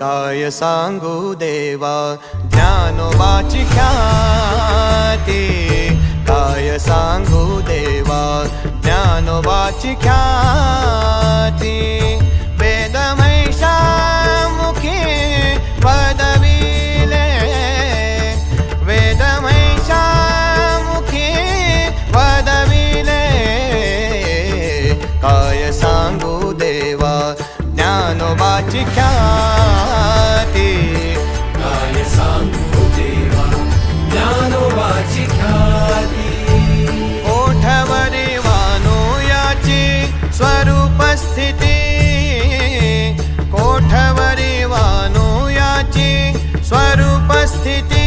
काय सांगू देवा? ध्यानोबाची ख्याती काय सांगू देवा? ज्ञानोबाची ख्याती वेदमैषामुखी पदविले. वेदमैषामुखी पदविले. काय सांगू देवा? ज्ञानोबाची ख्याती स्थिती. कोठवरी वानुयाची स्वरूप स्थिती